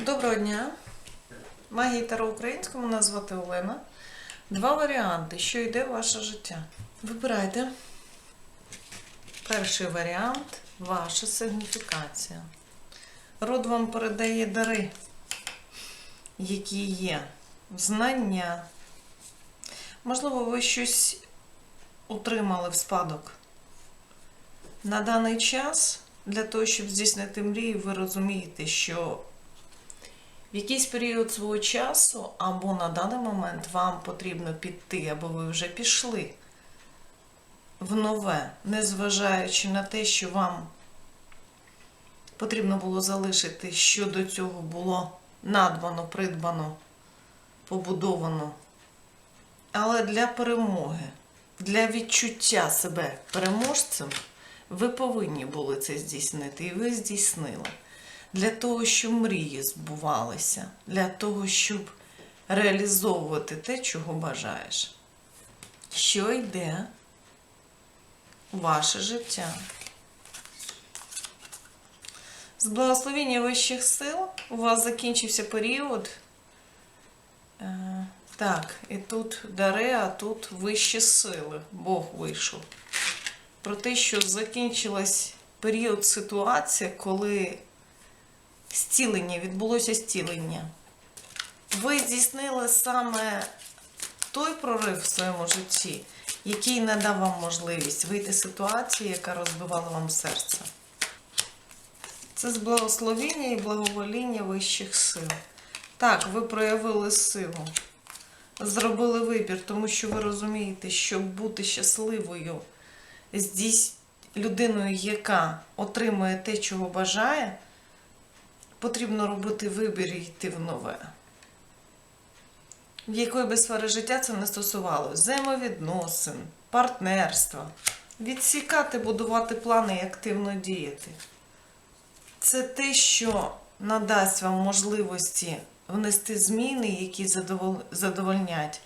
Доброго дня. Магія Таро українському мене звати Олена. Два варіанти, що йде в ваше життя. Вибирайте. Перший варіант ваша сигніфікація. Род вам передає дари, які є, знання. Можливо, ви щось отримали в спадок. На даний час, для того, щоб здійснити мрію, ви розумієте, що в якийсь період свого часу або на даний момент вам потрібно піти, або ви вже пішли в нове, незважаючи на те, що вам потрібно було залишити, що до цього було надбано, придбано, побудовано. Але для перемоги, для відчуття себе переможцем, ви повинні були це здійснити, і ви здійснили для того, щоб мрії збувалися, для того, щоб реалізовувати те, чого бажаєш. Що йде у ваше життя? З благословення вищих сил у вас закінчився період. Е, Так, і тут дари, а тут вищі сили. Бог вийшов. Про те, що закінчилась період ситуація, коли зцілення, відбулося зцілення. Ви здійснили саме той прорив в своєму житті, який надав вам можливість вийти з ситуації, яка розбивала вам серце. Це з благословіння і благовоління вищих сил. Так, ви проявили силу, зробили вибір, тому що ви розумієте, щоб бути щасливою, здійс... людиною, яка отримує те, чого бажає, потрібно робити вибір і йти в нове. В якої би сфери життя це не стосувалося взаємовідносин, партнерства, відсікати, будувати плани і активно діяти. Це те, що надасть вам можливості внести зміни, які задовольнять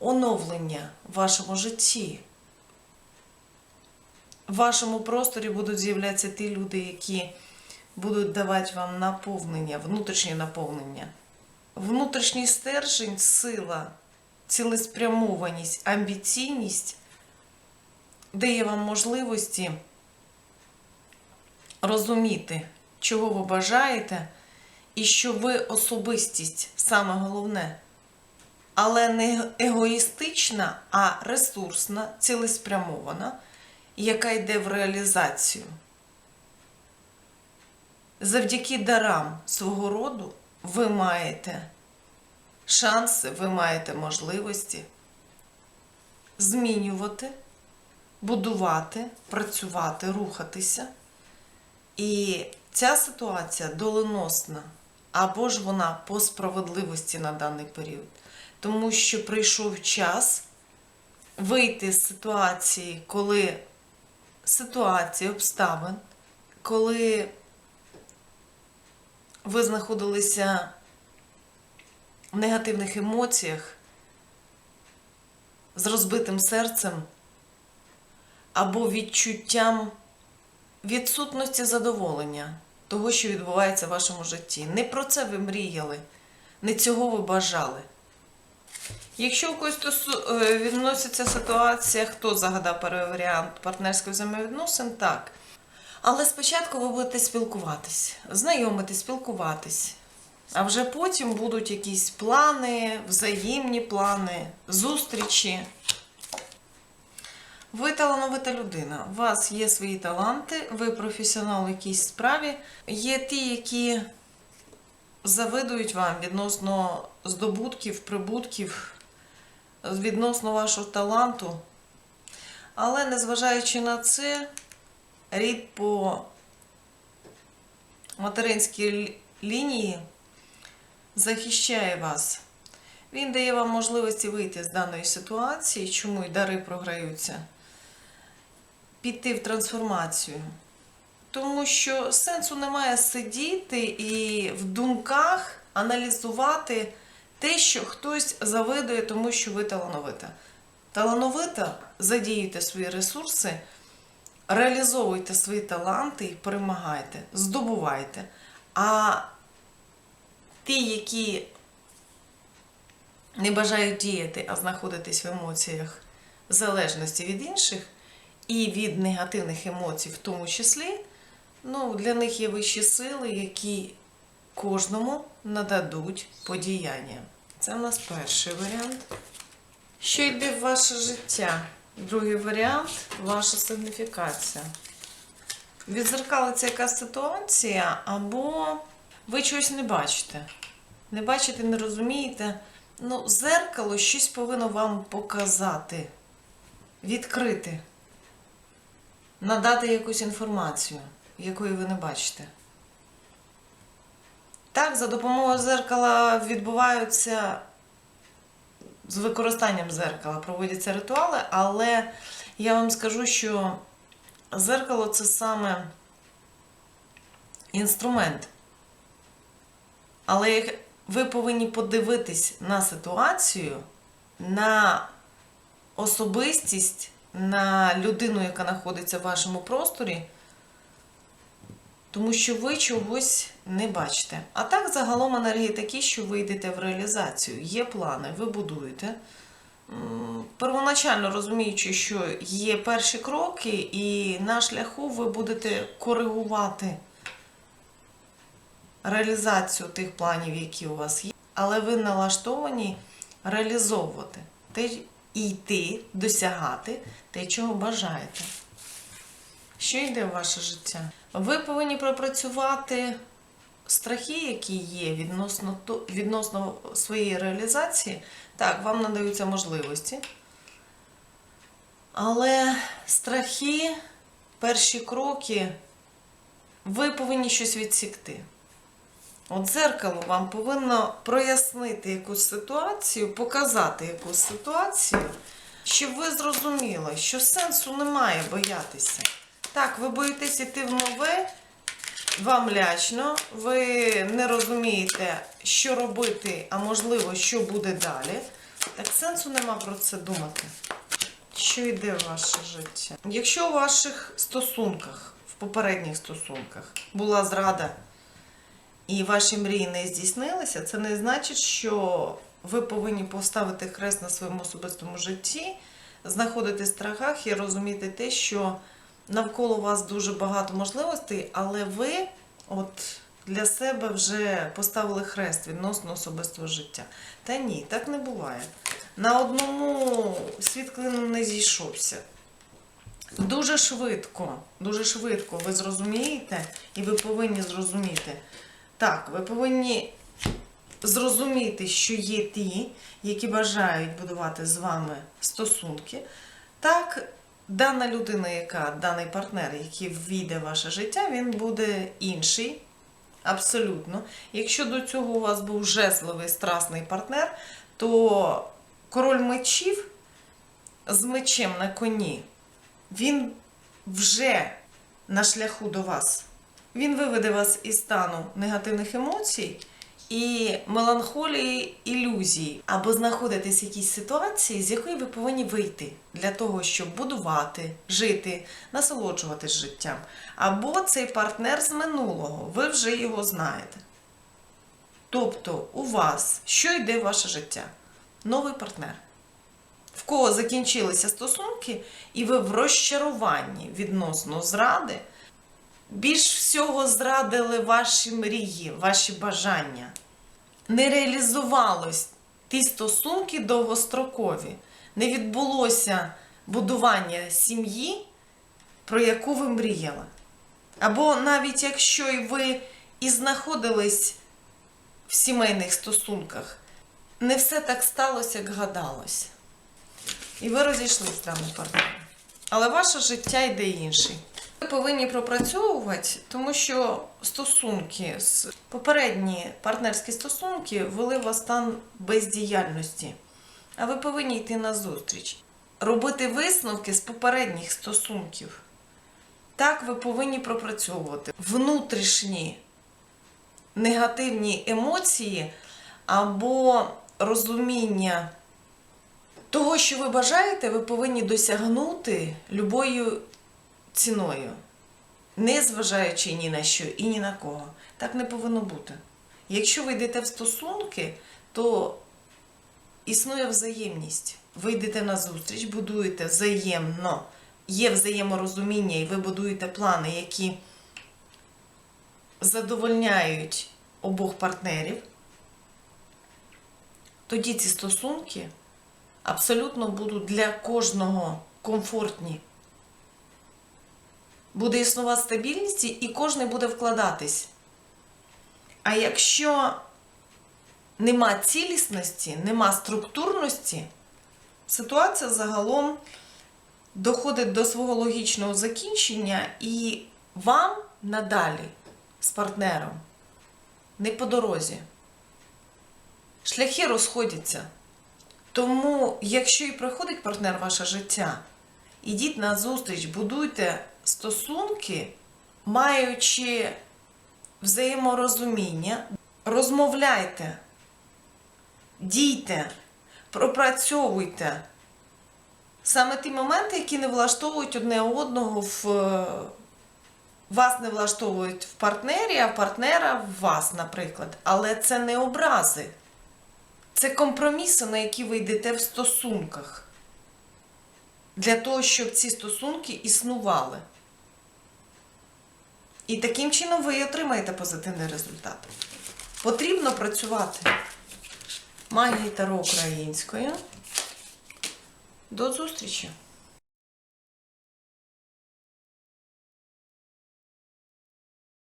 оновлення в вашому житті. В вашому просторі будуть з'являтися ті люди, які будуть давати вам наповнення, внутрішнє наповнення. Внутрішній стержень, сила, цілеспрямованість, амбіційність дає вам можливості розуміти, чого ви бажаєте, і що ви особистість саме головне. Але не егоїстична, а ресурсна, цілеспрямована, яка йде в реалізацію. Завдяки дарам свого роду ви маєте шанси, ви маєте можливості змінювати, будувати, працювати, рухатися. І ця ситуація доленосна, або ж вона по справедливості на даний період. Тому що прийшов час вийти з ситуації, коли ситуації, обставин, коли ви знаходилися в негативних емоціях, з розбитим серцем або відчуттям відсутності задоволення того, що відбувається в вашому житті. Не про це ви мріяли, не цього ви бажали. Якщо у когось е, відноситься ситуація, хто загадав перший варіант партнерських взаємовідносин, так. Але спочатку ви будете спілкуватись, знайомитись, спілкуватись. А вже потім будуть якісь плани, взаємні плани, зустрічі. Ви талановита людина. У вас є свої таланти, ви професіонал в якійсь справі. Є ті, які завидують вам відносно здобутків, прибутків, відносно вашого таланту. Але незважаючи на це, рід по материнській лінії захищає вас. Він дає вам можливості вийти з даної ситуації, чому й дари програються, піти в трансформацію. Тому що сенсу немає сидіти і в думках аналізувати те, що хтось завидує, тому що ви талановита. Талановита, задіюйте свої ресурси, реалізовуйте свої таланти і перемагайте, здобувайте. А ті, які не бажають діяти, а знаходитись в емоціях залежності від інших і від негативних емоцій, в тому числі, ну, для них є вищі сили, які кожному нададуть подіяння. Це в нас перший варіант. Що йде в ваше життя? Другий варіант ваша сигніфікація. Відзеркалиться якась ситуація, або ви чогось не бачите. Не бачите, не розумієте. Ну, зеркало щось повинно вам показати, відкрити, надати якусь інформацію, якої ви не бачите. Так, за допомогою зеркала відбуваються з використанням зеркала проводяться ритуали, але я вам скажу, що зеркало це саме інструмент. Але ви повинні подивитись на ситуацію, на особистість, на людину, яка знаходиться в вашому просторі, тому що ви чогось не бачите. А так, загалом енергії такі, що ви йдете в реалізацію. Є плани, ви будуєте. Первоначально розуміючи, що є перші кроки, і на шляху ви будете коригувати реалізацію тих планів, які у вас є, але ви налаштовані реалізовувати те і йти, досягати те, чого бажаєте. Що йде в ваше життя? Ви повинні пропрацювати страхи, які є відносно, відносно своєї реалізації. Так, вам надаються можливості. Але страхи, перші кроки, ви повинні щось відсікти. От дзеркало вам повинно прояснити якусь ситуацію, показати якусь ситуацію, щоб ви зрозуміли, що сенсу немає боятися. Так, ви боїтесь йти в нове, вам лячно, ви не розумієте, що робити, а можливо, що буде далі. Так сенсу нема про це думати. Що йде в ваше життя? Якщо у ваших стосунках, в попередніх стосунках була зрада, і ваші мрії не здійснилися, це не значить, що ви повинні поставити хрест на своєму особистому житті, знаходити страхах і розуміти те, що навколо вас дуже багато можливостей, але ви от для себе вже поставили хрест відносно особистого життя. Та ні, так не буває. На одному світ клином не зійшовся. Дуже швидко, дуже швидко ви зрозумієте, і ви повинні зрозуміти. Так, ви повинні зрозуміти, що є ті, які бажають будувати з вами стосунки. Так, дана людина, яка, даний партнер, який ввійде в ваше життя, він буде інший. Абсолютно. Якщо до цього у вас був жезловий страсний партнер, то король мечів з мечем на коні, він вже на шляху до вас. Він виведе вас із стану негативних емоцій і меланхолії, ілюзій, або знаходитесь в якійсь ситуації, з якої ви повинні вийти для того, щоб будувати, жити, насолоджуватись життям. Або цей партнер з минулого, ви вже його знаєте. Тобто у вас що йде в ваше життя? Новий партнер. В кого закінчилися стосунки, і ви в розчаруванні відносно зради, більш всього зрадили ваші мрії, ваші бажання. Не реалізувалось ті стосунки довгострокові. Не відбулося будування сім'ї, про яку ви мріяли. Або навіть якщо і ви і знаходились в сімейних стосунках, не все так сталося, як гадалось. І ви розійшлися з даним партнером. Але ваше життя йде інший. Ви повинні пропрацьовувати, тому що стосунки з попередні партнерські стосунки ввели вас стан бездіяльності. А ви повинні йти на зустріч, робити висновки з попередніх стосунків. Так ви повинні пропрацьовувати внутрішні негативні емоції або розуміння того, що ви бажаєте, ви повинні досягнути любою ціною, не зважаючи ні на що і ні на кого. Так не повинно бути. Якщо ви йдете в стосунки, то існує взаємність. Ви йдете на зустріч, будуєте взаємно, є взаєморозуміння, і ви будуєте плани, які задовольняють обох партнерів, тоді ці стосунки абсолютно будуть для кожного комфортні. Буде існувати стабільність і кожен буде вкладатись. А якщо нема цілісності, нема структурності, ситуація загалом доходить до свого логічного закінчення, і вам надалі з партнером не по дорозі. Шляхи розходяться. Тому, якщо і приходить партнер в ваше життя, ідіть на зустріч, будуйте стосунки, маючи взаєморозуміння, розмовляйте, дійте, пропрацьовуйте саме ті моменти, які не влаштовують одне одного в вас не влаштовують в партнері, а партнера в вас, наприклад. Але це не образи. Це компроміси, на які ви йдете в стосунках. Для того, щоб ці стосунки існували. І таким чином ви отримаєте позитивний результат. Потрібно працювати. Магія Таро українською. До зустрічі!